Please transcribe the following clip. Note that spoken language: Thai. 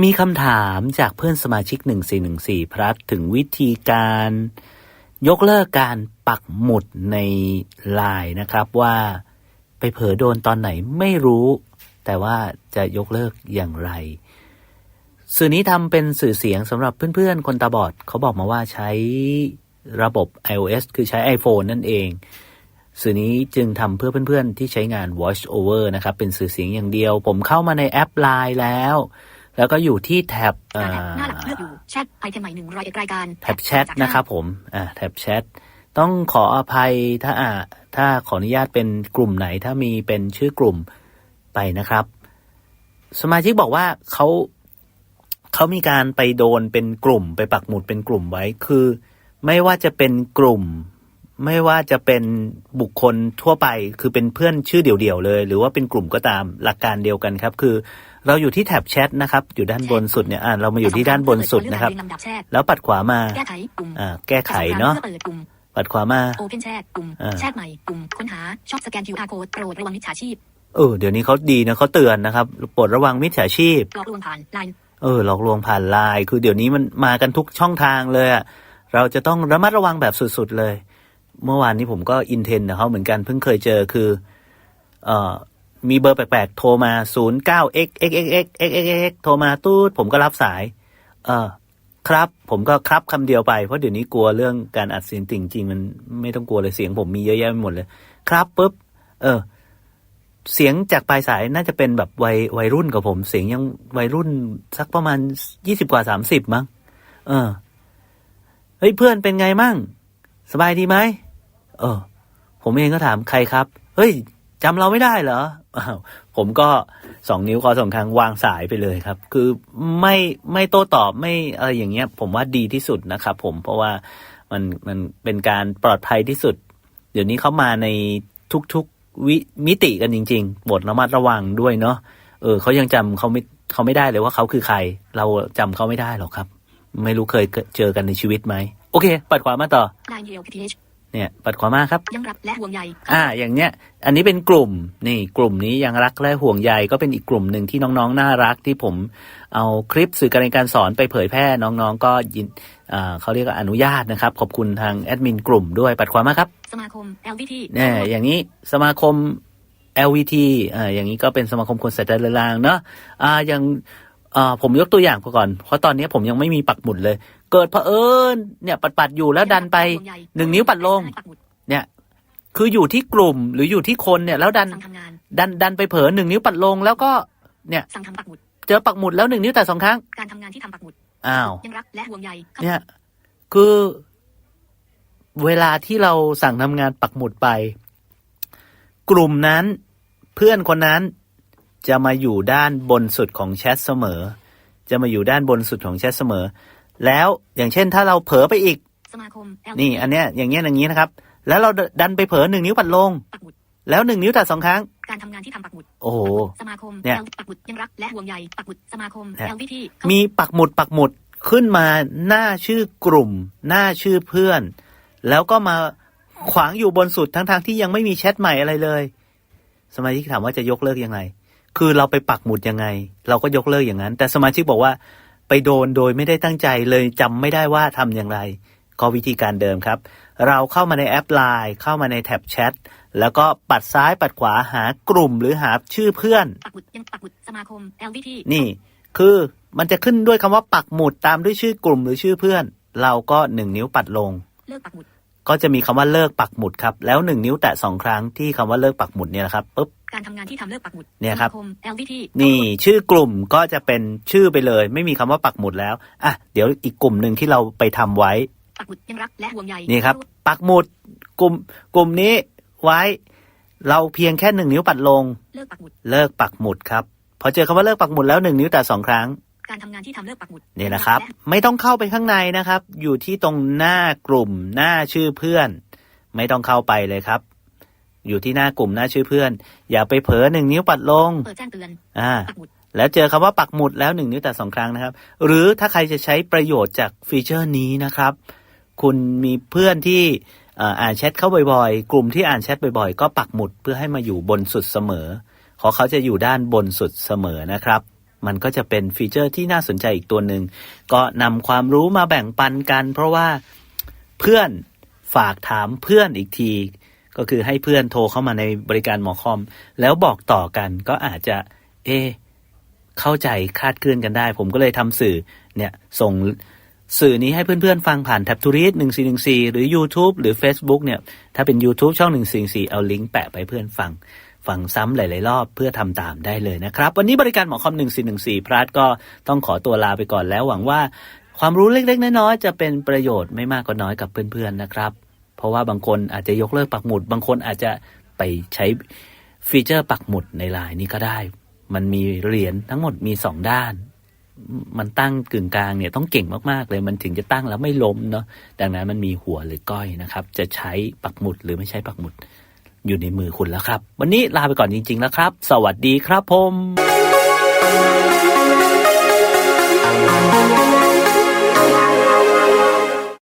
มีคำถามจากเพื่อนสมาชิก 1414 พลัดถึงวิธีการยกเลิกการปักหมุดในไลน์นะครับว่าไปเผลอโดนตอนไหนไม่รู้ แต่ว่าจะยกเลิกอย่างไร สื่อนี้ทำเป็นสื่อเสียงสำหรับเพื่อนๆ คนตาบอดเขาบอกมาว่าใช้ระบบ iOS คือใช้ iPhone นั่นเอง สื่อนี้จึงทำเพื่อเพื่อนๆ ที่ใช้งาน Voice Over นะครับ เป็นสื่อเสียงอย่างเดียว ผมเข้ามาในแอป Line แล้ว แล้วก็อยู่ที่แท็บอ่าหน้าหลักเลือกอยู่แชทไอเทมใหม่หนึ่งรายรายการแท็บแชทนะครับผมอ่าแท็บแชทต้องขออภัยถ้าอ่าถ้าขออนุญาตเป็นกลุ่มไหน ถ้ามีเป็นชื่อกลุ่มไปนะครับ สมาชิกบอกว่าเขาเขามีการไปโดนเป็นกลุ่ม ไปปักหมุดเป็นกลุ่มไว้คือ ไม่ว่าจะเป็นกลุ่ม ไม่ว่าจะเป็นบุคคลทั่วไป คือเป็นเพื่อนชื่อเดี่ยวๆเลย หรือว่าเป็นกลุ่มก็ตามหลักการเดียวกันครับ คือ เราอยู่ที่แท็บแชทนะครับ อยู่ด้านบนสุดเนี่ยอ่าเรามาอยู่ที่ด้านบนสุดนะครับเลือกลำดับแชทแล้วปัดขวามาแก้ไขปุ่มอ่าแก้ไขเนาะพื่อเปิดปุ่มปัดขวามาโอเพนแชทปุ่มอ่าแชทใหม่ปุ่มค้นหาชอบสแกน QR code โปรดระวังมิจฉาชีพเออเดี๋ยวนี้เขาดีนะเขาเตือนนะครับโปรดระวังมิจฉาชีพหลอกลวงผ่านไลน์เออหลอกลวงผ่านไลน์คือเดี๋ยวนี้มันมากันทุกช่องทางเลยอะเราจะต้องระมัดระวังแบบสุดๆเลย เมื่อวานนี้ผมก็อินเทนกับเขาเหมือนกันเพิ่งเคยเจอคือ เอ่อ มีเบอร์แปลกๆ โทรมา 0 9 x x x x x x x โทรมาตู้ดผมก็รับสาย เออ ครับ ผมก็ครับคำเดียวไป เพราะเดี๋ยวนี้กลัวเรื่องการอัดเสียงจริงๆมันไม่ต้องกลัวเลยเสียงผมมีเยอะแยะไปหมดเลย ครับปุ๊บ เออ เสียงจากปลายสายน่าจะเป็นแบบวัยวัยรุ่นกับผม เสียงยังวัยรุ่นสักประมาณยี่สิบกว่าสามสิบมั้ง เออ เฮ้ยเพื่อนเป็นไงมั่ง สบายดีไหม เออ ผมเองก็ถามใครครับ เฮ้ย จำเราไม่ได้เหรออผมก็สองนิ้วคอสองครั้งวางสายไปเลยครับ คือไม่ไม่โต้ตอบไม่อะไรอย่างเงี้ย ผมว่าดีที่สุดนะครับผมเพราะว่ามันมันเป็นการปลอดภัยที่สุด เดี๋ยวนี้เขามาในทุกๆวิมิติกันจริง ๆ บทระมัดระวังด้วยเนาะเออเขายังจำเขาไม่เขาไม่ได้เลยว่าเขาคือใคร เราจำเขาไม่ได้หรอกครับ ไม่รู้เคยเจอกันในชีวิตไหมโอเค ปัดขวามาต่อ เดียว PTH เนี่ย ปัดขวามาครับ ยังรับและห่วงใยอ่า อย่างเนี้ย อันนี้เป็นกลุ่มนี่ กลุ่มนี้ยังรักและห่วงใยก็เป็นอีกกลุ่มหนึ่งที่น้องๆ น่ารักที่ผมเอาคลิปสื่อการเรียนการสอนไปเผยแพร่น้องๆ ก็ยินอ่าเขาเรียกว่าอนุญาตนะครับ ขอบคุณทางแอดมินกลุ่มด้วยปัดขวามาครับ สมาคม LVT เนี่ยอย่างนี้สมาคม LVT อ่าอย่างนี้ก็เป็นสมาคมคนสายใจเรือนรางเนาะอ่าอย่างอ่าผมยกตัวอย่างก่อน เพราะตอนนี้ผมยังไม่มีปักหมุดเลย เกิดเผอิญเนี่ยปัดๆอยู่แล้วดันไปห่วงใยหนึ่งนิ้วปัดลงปักหมุดเนี่ยคืออยู่ที่กลุ่มหรืออยู่ที่คนเนี่ย แล้วดันสั่งทำงานดันดันไปเผลอหนึ่งนิ้วปัดลง แล้วก็เนี่ยสั่งทำปักหมุดเจอปักหมุดแล้วหนึ่งนิ้วแต่สองครั้งการทำงานที่ทำปักหมุดอ้าวยังรักและห่วงใยเนี่ยคือเวลาที่เราสั่งทำงานปักหมุดไป กลุ่มนั้นเพื่อนคนนั้นจะมาอยู่ด้านบนสุดของแชทเสมอ จะมาอยู่ด้านบนสุดของแชทเสมอ แล้วอย่างเช่นถ้าเราเผลอไปอีก สมาคม LVT นี่อันเนี้ยอย่างเงี้ยอย่างงี้นะครับ แล้วเราดันไปเผลอหนึ่งนิ้วปัดลง ปักหมุดแล้วหนึ่งนิ้วแต่สองครั้ง การทำงานที่ทำปักหมุดโอ้โห สมาคม เนี่ย L ปักหมุดยังรักและห่วงใยปักหมุดสมาคมเนี่ย LVT มีปักหมุดปักหมุดขึ้นมาหน้าชื่อกลุ่ม หน้าชื่อเพื่อน แล้วก็มาขวางอยู่บนสุดทั้งๆทที่ยังไม่มีแชทใหม่อะไรเลย สมาชิกถามว่าจะยกเลิกยังไง คือเราไปปักหมุดยังไง เราก็ยกเลิกอย่างนั้น แต่สมาชิกบอกว่า ไปโดนโดยไม่ได้ตั้งใจเลยจำไม่ได้ว่าทำอย่างไร ก็วิธีการเดิมครับ เราเข้ามาในแอปไลน์เข้ามาในแท็บแชทแล้วก็ปัดซ้ายปัดขวาหากลุ่มหรือหาชื่อเพื่อนปักหมุดยังปักหมุดสมาคม LVT นี่ คือมันจะขึ้นด้วยคำว่าปักหมุดตามด้วยชื่อกลุ่มหรือชื่อเพื่อน เราก็หนึ่งนิ้วปัดลงเลิกปักหมุด ก็จะมีคำว่าเลิกปักหมุดครับ แล้วหนึ่งนิ้วแตะสองครั้งที่คำว่าเลิกปักหมุดเนี่ยนะครับปุ๊บการทำงานที่ทำเลิกปักหมุดเนี่ยครับสมาคม LVT นี่ชื่อกลุ่มก็จะเป็นชื่อไปเลย ไม่มีคำว่าปักหมุดแล้วอะเดี๋ยวอีกกลุ่มหนึ่งที่เราไปทำไว้ปักหมุดยังรักและห่วงใยนี่ครับ ปักหมุดกลุ่มกลุ่มนี้ไว้ เราเพียงแค่หนึ่งนิ้วปัดลง เลิกปักหมุดเลิกปักหมุดครับพอเจอคำว่าเลิกปักหมุดแล้วหนึ่งนิ้วแตะสองครั้ง การทำงานที่ทำเลิกปักหมุดนี่นะครับ ไม่ต้องเข้าไปข้างในนะครับ อยู่ที่ตรงหน้ากลุ่มหน้าชื่อเพื่อน ไม่ต้องเข้าไปเลยครับ อยู่ที่หน้ากลุ่มหน้าชื่อเพื่อน อย่าไปเผลอหนึ่งนิ้วปัดลงเปิดแจ้งเตือนอ่าปักหมุดแล้วเจอคำว่าปักหมุดแล้วหนึ่งนิ้วแต่สองครั้งนะครับ หรือถ้าใครจะใช้ประโยชน์จากฟีเจอร์นี้นะครับ คุณมีเพื่อนที่เอ่ออ่านแชทเข้าบ่อยๆ กลุ่มที่อ่านแชทบ่อยๆ ก็ปักหมุดเพื่อให้มาอยู่บนสุดเสมอ ขอเขาจะอยู่ด้านบนสุดเสมอนะครับ มันก็จะเป็นฟีเจอร์ที่น่าสนใจอีกตัวหนึ่งก็นำความรู้มาแบ่งปันกัน เพราะว่าเพื่อนฝากถามเพื่อนอีกที ก็คือให้เพื่อนโทรเข้ามาในบริการหมอคอม แล้วบอกต่อกันก็อาจจะ เอ เข้าใจคลาดเคลื่อนกันได้ ผมก็เลยทำสื่อเนี่ยส่งสื่อนี้ให้เพื่อนๆ ฟังผ่านแท็บทูริสหนึ่งสี่หนึ่งสี่หรือ YouTube หรือ Facebook เนี่ย ถ้าเป็น YouTube ช่องหนึ่งสี่สี่เอาลิงก์แปะไปเพื่อนฟัง ฟังซ้ำหลาย ๆ รอบเพื่อทำตามได้เลยนะครับ วันนี้บริการหมอคอม 1414 พลัสก็ต้องขอตัวลาไปก่อนแล้วหวังว่าความรู้เล็ก ๆ น้อย ๆ จะเป็นประโยชน์ไม่มากก็น้อยกับเพื่อน ๆ นะครับ เพราะว่าบางคนอาจจะยกเลิกปักหมุด บางคนอาจจะไปใช้ฟีเจอร์ปักหมุดในไลน์นี้ก็ได้ มันมีเหรียญทั้งหมดมีสองด้าน มันตั้งกึ่งกลางเนี่ยต้องเก่งมากๆเลย มันถึงจะตั้งแล้วไม่ล้มเนาะ ดังนั้นมันมีหัวหรือก้อยนะครับ จะใช้ปักหมุดหรือไม่ใช้ปักหมุด อยู่ในมือคุณแล้วครับ วันนี้ลาไปก่อนจริง ๆ แล้วครับ สวัสดีครับผม